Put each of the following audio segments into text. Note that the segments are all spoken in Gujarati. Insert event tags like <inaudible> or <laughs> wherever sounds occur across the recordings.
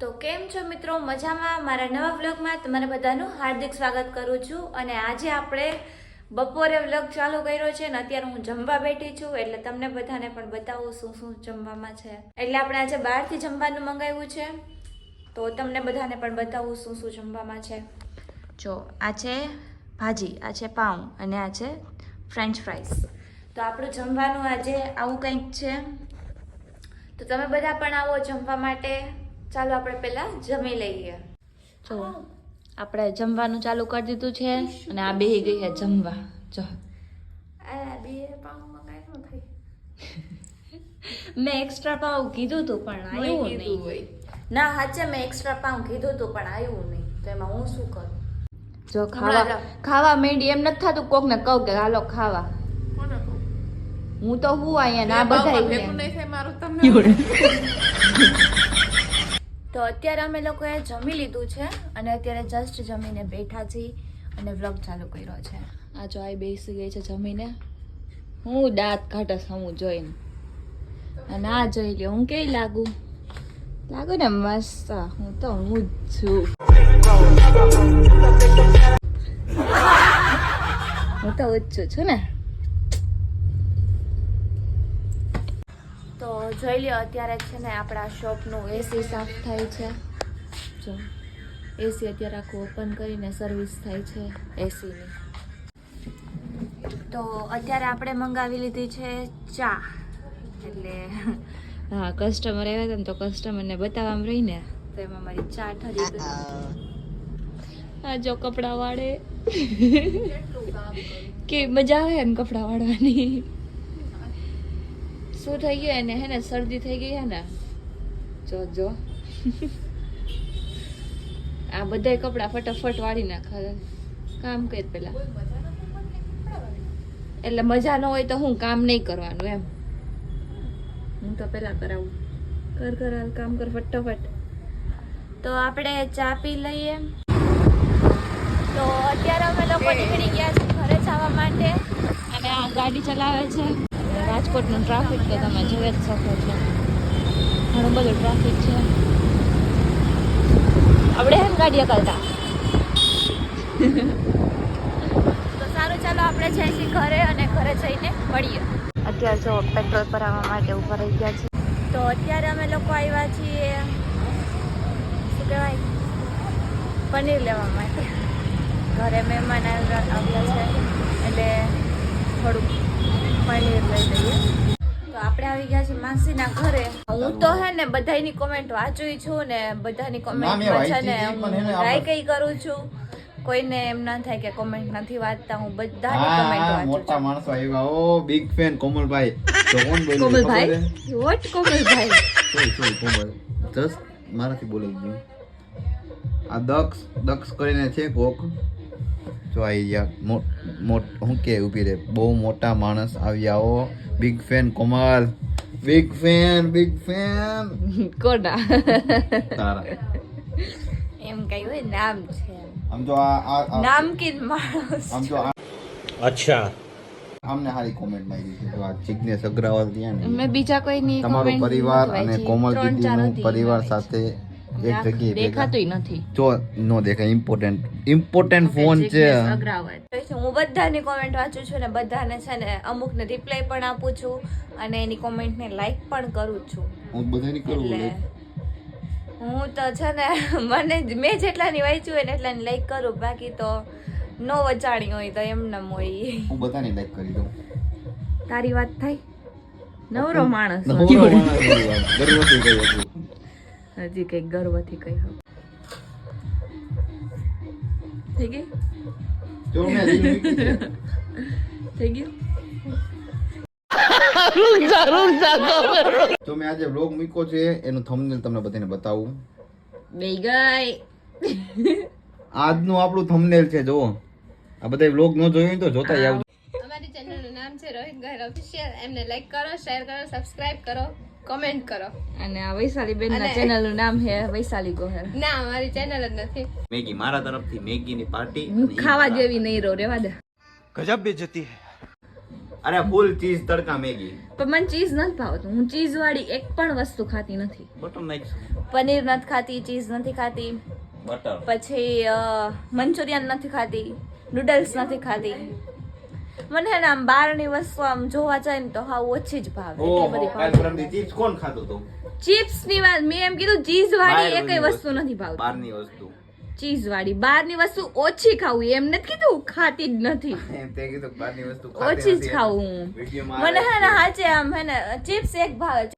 તો કેમ છો મિત્રો? મજામાં? મારા નવા વ્લોગમાં તમારા બધાનું હાર્દિક સ્વાગત કરું છું અને આજે આપણે બપોરે વ્લોગ ચાલુ કર્યો છે ને અત્યારે હું જમવા બેઠી છું એટલે તમને બધાને પણ બતાવું શું શું જમવામાં છે. એટલે આપણે આજે બહારથી જમવાનું મંગાવ્યું છે. તો તમને બધાને પણ બતાવું શું શું જમવામાં છે. જો, આ છે ભાજી, આ છે પાઉં અને આ છે ફ્રેન્ચ ફ્રાઈસ. તો આપણું જમવાનું આજે આવું કંઈક છે. તો તમે બધા પણ આવો જમવા માટે. ચાલો આપણે પહેલા જમી લઈએ. જો આપણે જમવાનું ચાલુ કરી દીધું છે અને આ બેહી ગઈ છે જમવા. જો. આ બે પાઉં મંગાવ્યું થઈ. <laughs> મેં એક્સ્ટ્રા પાઉં કીધું હતું પણ આવ્યું નહીં. ના સાચે મેં એક્સ્ટ્રા પાઉં કીધું હતું પણ આવ્યું નહીં. તો એમાં હું શું કરું? જો ખાવા ખાવા માંડી એમ નથી થતું કોક ને કહું કે હાલો ખાવા. હું તો હું અહીંયા ના બધા તો અત્યારે અમે લોકોએ જમી લીધું છે અને અત્યારે જસ્ટ જમીને બેઠા છીએ અને વ્લોગ ચાલુ કર્યો છે. આ જો આ બેસી ગઈ છે જમીને. હું દાંત ઘાટસ હું જોઈને. અને આ જોઈ લ્યો, હું કેવી લાગુ? લાગુ ને મસ્ત. હું તો હું જ છું. હું તો ઉચ્ચું છું ને તો જોઈ લ્યો અત્યારે છે ને આપણા શોપનું એસી સાફ થાય છે. જો એસી અત્યારે આખું ઓપન કરીને સર્વિસ થાય છે એસીની તો અત્યારે આપણે મંગાવી લીધી છે ચા. એટલે <laughs> હા કસ્ટમર આવ્યા હતા ને તો કસ્ટમરને બતાવવામાં રહીને તો એમાં મારી ચા ઠરી ગઈ. આ જો કપડાં વાળે. કે મજા આવે એમ કપડાં વાળવાની. શું થઈ ગયું? એને હે ને શરદી થઈ ગઈ હે ને? જો જો. આ બધાય કપડાં ફટાફટ વાળી નાખે કામ કર પેલા. એટલે મજા ન હોય તો હું કામ નહીં કરવાનું એમ. હું તો પેલા કરાવું. કર કર કામ કર ફટાફટ. તો આપણે ચા પી લઈએ. તો અત્યારે અમે લોકો નીકળી ગયા છે ઘરે જવા માટે. અને આ ગાડી ચલાવે છે. રાજકોટનું ટ્રાફિક તો તમે જોઈ જ શકો છો. ઘણું બધું ટ્રાફિક છે. આપણે એમ ગાડી કરતા. તો સારું ચાલો આપણે જઈએ છીએ ઘરે અને ઘરે જઈને મળીએ. અત્યારે જો પેટ્રોલ ભરાવવા માટે ઊભા રહી ગયા છે. તો અત્યારે અમે લોકો આવ્યા છીએ શું કહેવાય પનીર લેવા માટે. ઘરે મહેમાન આવ્યા છે એટલે થોડુંક પનીર લઈ લઈએ. તો આપણે આવી ગયા છીએ માસીના ઘરે. હું તો હે ને બધાની કોમેન્ટ વાંચું છું ને બધાની કોમેન્ટ છે ને આપણે- લાઈક કરું છું. કોઈને એમ ના થાય કે કોમેન્ટ નથી વાંચતા હું બધાની કોમેન્ટ વાંચું મોટા છું. માણસો આવ્યા. ઓ બિગ ફેન કોમલભાઈ. તો કોણ બોલ્યું કોમલભાઈ? વોટ કોમલભાઈ? સોરી સોરી કોમલ જસ્ટ મારાથી બોલાઈ ગયું આ દક્ષ દક્ષ કરીને છે કોક. જો શું કે ઊભી રહે બહુ મોટા માણસ આવ્યા હો. Big fan Komal. Big fan big fan કોના? તારા. એમ કઈ હોય નામ છે. આમ તો આ નામકીન માણસ આમ તો અચ્છા. અમને હારી કોમેન્ટમાં આવી છે આ જિજ્ઞેશ અગ્રવાલ ત્યાં મેં બીજા કોઈ ની તમારો પરિવાર અને કોમલ દીદીનું પરિવાર સાથે એક જગ્યાએ ભેગા. દેખાતુંય નથી. જો નો દેખાય ઇમ્પોર્ટન્ટ ઇમ્પોર્ટન્ટ ફોન છે. હું બધાની કોમેન્ટ વાંચું છું ને બધાને છે ને અમુકને રિપ્લાય પણ આપું છું અને એની કોમેન્ટને લાઈક પણ કરું છું. હું બધાની કરું એટલે હું તો છે ને મને મેં જેટલાની વાંચ્યું હોય ને એટલાની લાઈક કરું બાકી તો નો વચાણી હોય તો એમને હોય. હું બધાની લાઈક કરી દઉં. તારી વાત થાય? નવરો માણસ નવરો માણસ છું આમ, ગર્વથી કહી શકું. હજી કંઈક ગર્વથી કહી હવે. થઈ ગઈ? મૂકી થઈ ગયું? તો મેં આજે vlog મૂક્યો છે એનું thumbnail તમને બધાને બતાવું. બે ગઈ આજનું આપણું thumbnail છે જો આ બધા વ્લોગ ન જોયું તો જોતા આવું અમારી ચેનલનું નામ છે રોહિત ગહેર ઓફિશિયલ એમને લાઈક કરો શેર કરો સબસ્ક્રાઇબ કરો. કમેન્ટ કરો. અને આ વૈશાલીબેન ના ચેનલનું નામ છે વૈશાલી ગોહેલ ના મારી ચેનલ જ નથી. મેગી મારા તરફથી મેગી ની પાર્ટી ખાવા જેવી નહીં રહો રેવા દે. ગજબ બેજતી હે. અરે ફૂલ ચીઝ તડકા મેગી. પણ મને ચીઝ નથી ભાવતું. હું ચીઝ વાળી એક પણ વસ્તુ ખાતી નથી. પનીર નથી ખાતી ચીઝ નથી ખાતી. પછી મંચુરિયન નથી ખાતી નૂડલ્સ નથી ખાતી. મને ને આમ બહારની વસ્તુ આમ જોવા જાય ને તો હા ઓછી જ ભાવે. એટલી બધી ભાવે. ચીપ્સ કોણ ખાતો તો? ચિપ્સની વાત મેં એમ કીધું ચીઝ વાળી એકેય વસ્તુ. વસ્તુ નથી ભાવતી. બહારની વસ્તુ. ચીઝ વાળી બહારની વસ્તુ ઓછી ખાવું એમ નથી કીધું? ખાતી જ નથી. <laughs> એમ તે કીધું બહારની વસ્તુ ઓછી જ ખાવું. મને હે ને હાચે આમ હે ને ચિપ્સ એક ભાવે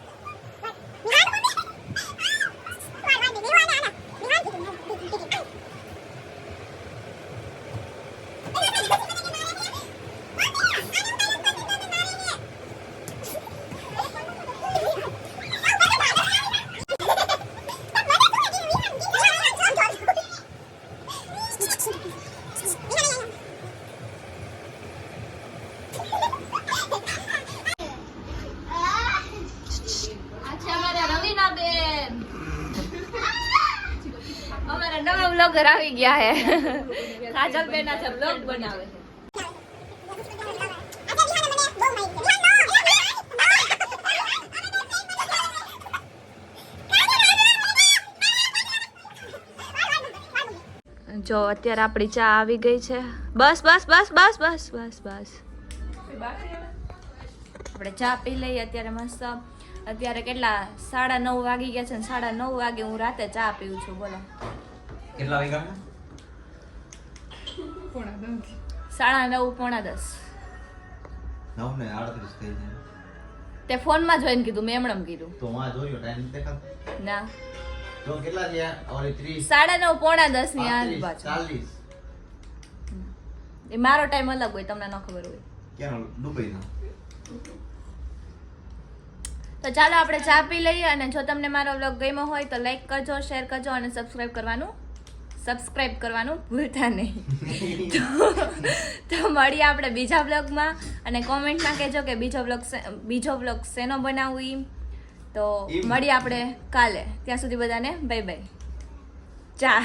છે અમારા નવા બ્લોગર આવી ગયા હે કાજલ બેન આજે બ્લોગ બનાવે છે જો અત્યારે આપણી ચા આવી ગઈ છે. બસ બસ બસ બસ બસ બસ બસ. આપણે ચા પી લઈએ અત્યારે મસ્ત. અત્યારે કેટલા? સાડા નવ વાગી ગયા છે ને સાડા નવ વાગે હું રાતે ચા પીવું છું બોલો. કેટલા વાગ્યા સાડા નવ પોણા દસ. નવ ને આડત્રીસ થઈ જાય. તે ફોનમાં જોઈને કીધું મેં એમણે કીધું. તો માં જોયો ટાઈમ દેખાતો? ના. તો કેટલા થયા? ઓલી ત્રીસ? સાડા નવ પોણા દસની આજુબાજુ ચાલીસ. એ મારો ટાઈમ અલગ હોય તમને ન ખબર હોય. ક્યાં દુબઈનો. તો ચાલો આપણે ચા પી લઈએ અને જો તમને મારો વ્લોગ ગમ્યો હોય તો લાઈક કરજો શેર કરજો અને સબસ્ક્રાઇબ કરવાનું સબસ્ક્રાઇબ કરવાનું ભૂલતા નહીં. તો મળીએ આપણે બીજા બ્લોગમાં અને કોમેન્ટમાં કહેજો કે બીજો બ્લોગ બીજો બ્લોગ શેનો બનાવવી તો મળીએ આપણે કાલે. ત્યાં સુધી બધાને બાય બાય ચા.